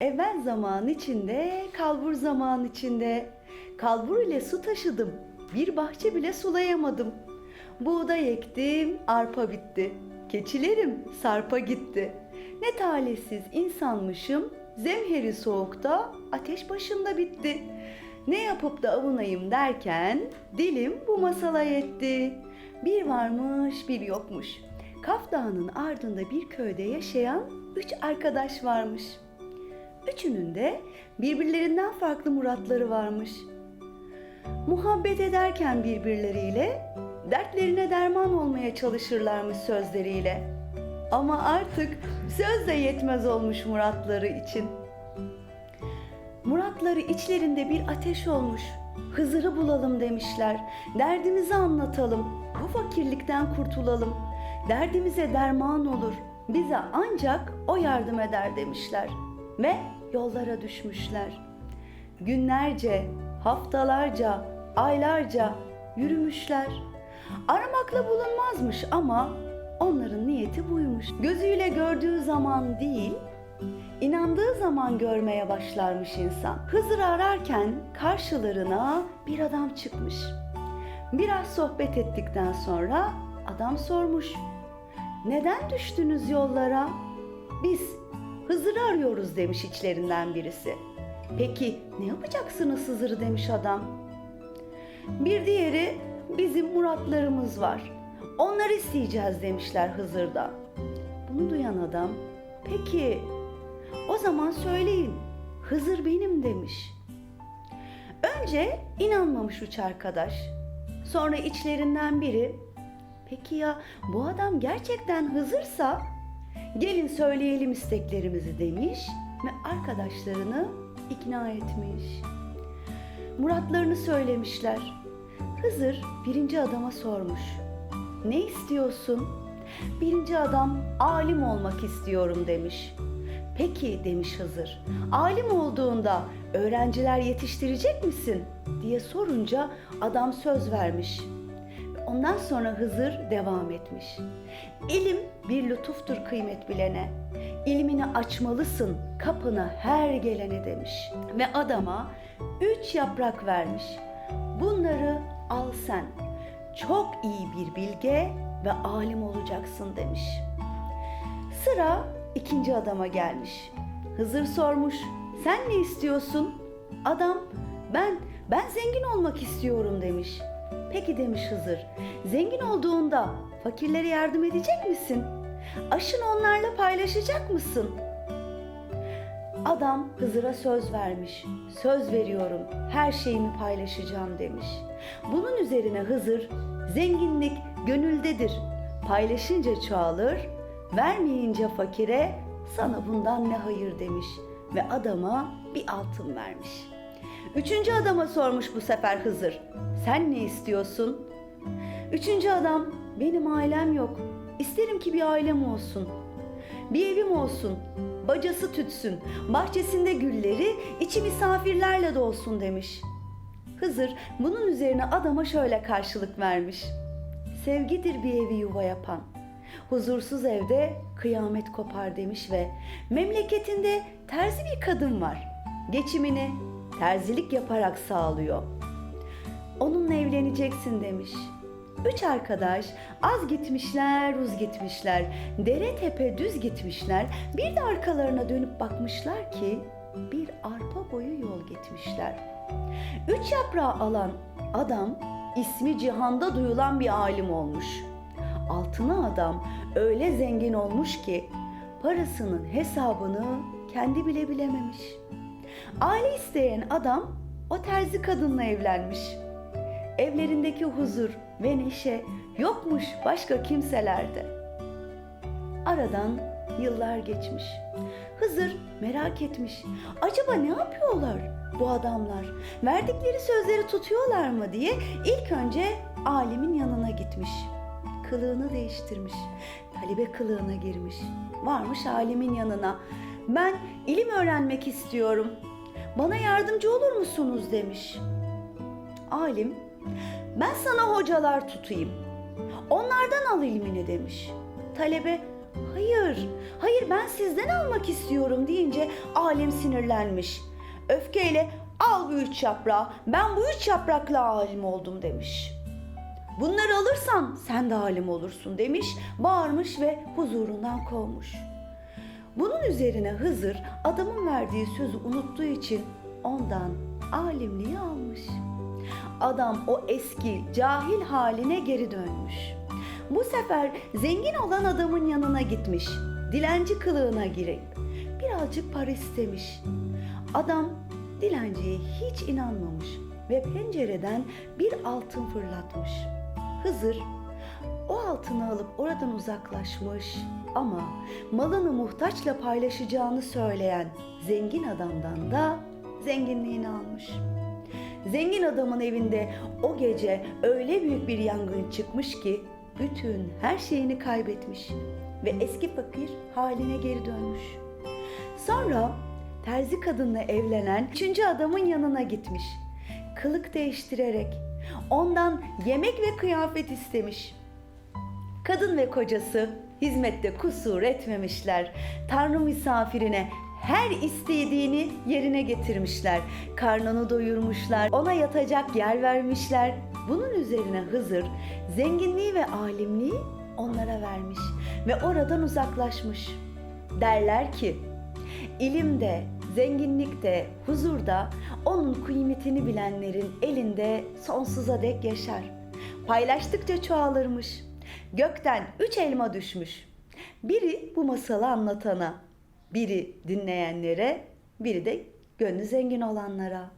Evvel zaman içinde, kalbur zaman içinde. Kalbur ile su taşıdım, bir bahçe bile sulayamadım. Buğday ektim, arpa bitti. Keçilerim sarpa gitti. Ne talihsiz insanmışım, zemheri soğukta, ateş başında bitti. Ne yapıp da avunayım derken, dilim bu masala yetti. Bir varmış, bir yokmuş. Kaf Dağı'nın ardında bir köyde yaşayan üç arkadaş varmış. Üçünün de birbirlerinden farklı muratları varmış. Muhabbet ederken birbirleriyle dertlerine derman olmaya çalışırlarmış sözleriyle. Ama artık söz de yetmez olmuş muratları için. Muratları içlerinde bir ateş olmuş. Hızır'ı bulalım demişler. Derdimizi anlatalım. Bu fakirlikten kurtulalım. Derdimize derman olur. Bize ancak o yardım eder demişler. Ve yollara düşmüşler. Günlerce, haftalarca, aylarca yürümüşler. Aramakla bulunmazmış ama onların niyeti buymuş. Gözüyle gördüğü zaman değil, İnandığı zaman görmeye başlarmış insan. Hızır ararken karşılarına bir adam çıkmış. Biraz sohbet ettikten sonra adam sormuş. Neden düştünüz yollara? Biz Hızır'ı arıyoruz demiş içlerinden birisi. Peki ne yapacaksınız Hızır'ı demiş adam. Bir diğeri bizim muratlarımız var. Onları isteyeceğiz demişler Hızır'da. Bunu duyan adam peki o zaman söyleyin. Hızır benim demiş. Önce inanmamış üç arkadaş. Sonra içlerinden biri Peki ya bu adam gerçekten Hızırsa gelin söyleyelim isteklerimizi demiş ve arkadaşlarını ikna etmiş. Muratlarını söylemişler. Hızır birinci adama sormuş. Ne istiyorsun? Birinci adam alim olmak istiyorum demiş. Peki demiş Hızır. Alim olduğunda öğrenciler yetiştirecek misin? diye sorunca adam söz vermiş. Ondan sonra Hızır devam etmiş. İlim bir lütuftur kıymet bilene. İlmini açmalısın kapına her gelene demiş. Ve adama üç yaprak vermiş. Bunları al sen. Çok iyi bir bilge ve alim olacaksın demiş. Sıra ikinci adama gelmiş. Hızır sormuş. Sen ne istiyorsun? Adam ben ben zengin olmak istiyorum demiş. Peki demiş Hızır. Zengin olduğunda fakirlere yardım edecek misin? Aşını onlarla paylaşacak mısın? Adam Hızır'a söz vermiş. Söz veriyorum, her şeyimi paylaşacağım demiş. Bunun üzerine Hızır, zenginlik gönüldedir. Paylaşınca çoğalır, vermeyince fakire sana bundan ne hayır demiş ve adama bir altın vermiş. Üçüncü adama sormuş bu sefer Hızır. Sen ne istiyorsun? Üçüncü adam benim ailem yok. İsterim ki bir ailem olsun. Bir evim olsun. Bacası tütsün. Bahçesinde gülleri, içi misafirlerle dolsun demiş. Hızır bunun üzerine adama şöyle karşılık vermiş. Sevgidir bir evi yuva yapan. Huzursuz evde kıyamet kopar demiş ve memleketinde terzi bir kadın var. Geçimini terzilik yaparak sağlıyor. Onunla evleneceksin demiş. Üç arkadaş az gitmişler, uz gitmişler, dere tepe düz gitmişler. Bir de arkalarına dönüp bakmışlar ki bir arpa boyu yol gitmişler. Üç yaprağı alan adam ismi cihanda duyulan bir alim olmuş. Altına adam öyle zengin olmuş ki parasının hesabını kendi bile bilememiş. Aile isteyen adam o terzi kadınla evlenmiş. Evlerindeki huzur ve neşe yokmuş başka kimselerde. Aradan yıllar geçmiş. Hızır merak etmiş. Acaba ne yapıyorlar bu adamlar? Verdikleri sözleri tutuyorlar mı diye ilk önce alimin yanına gitmiş. Kılığını değiştirmiş. Talebe kılığına girmiş. Varmış alimin yanına. Ben ilim öğrenmek istiyorum. Bana yardımcı olur musunuz demiş. Alim, ben sana hocalar tutayım. Onlardan al ilmini demiş. Talebe, hayır hayır, ben sizden almak istiyorum deyince alim sinirlenmiş. Öfkeyle al bu üç yaprağı, ben bu üç yaprakla alim oldum demiş. Bunları alırsan sen de alim olursun demiş, bağırmış ve huzurundan kovmuş. Bunun üzerine Hızır adamın verdiği sözü unuttuğu için ondan alimliği almış. Adam o eski cahil haline geri dönmüş. Bu sefer zengin olan adamın yanına gitmiş. Dilenci kılığına girip birazcık para istemiş. Adam dilenciye hiç inanmamış ve pencereden bir altın fırlatmış. Hızır o altını alıp oradan uzaklaşmış ama malını muhtaçla paylaşacağını söyleyen zengin adamdan da zenginliğini almış. Zengin adamın evinde o gece öyle büyük bir yangın çıkmış ki bütün her şeyini kaybetmiş ve eski fakir haline geri dönmüş. Sonra terzi kadınla evlenen üçüncü adamın yanına gitmiş. Kılık değiştirerek ondan yemek ve kıyafet istemiş. Kadın ve kocası hizmette kusur etmemişler. Tanrı misafirine her istediğini yerine getirmişler. Karnını doyurmuşlar, ona yatacak yer vermişler. Bunun üzerine Hızır zenginliği ve alimliği onlara vermiş ve oradan uzaklaşmış. Derler ki ilimde, zenginlikte, huzurda onun kıymetini bilenlerin elinde sonsuza dek yaşar. Paylaştıkça çoğalırmış. Gökten üç elma düşmüş. Biri bu masalı anlatana, biri dinleyenlere, biri de gönlü zengin olanlara.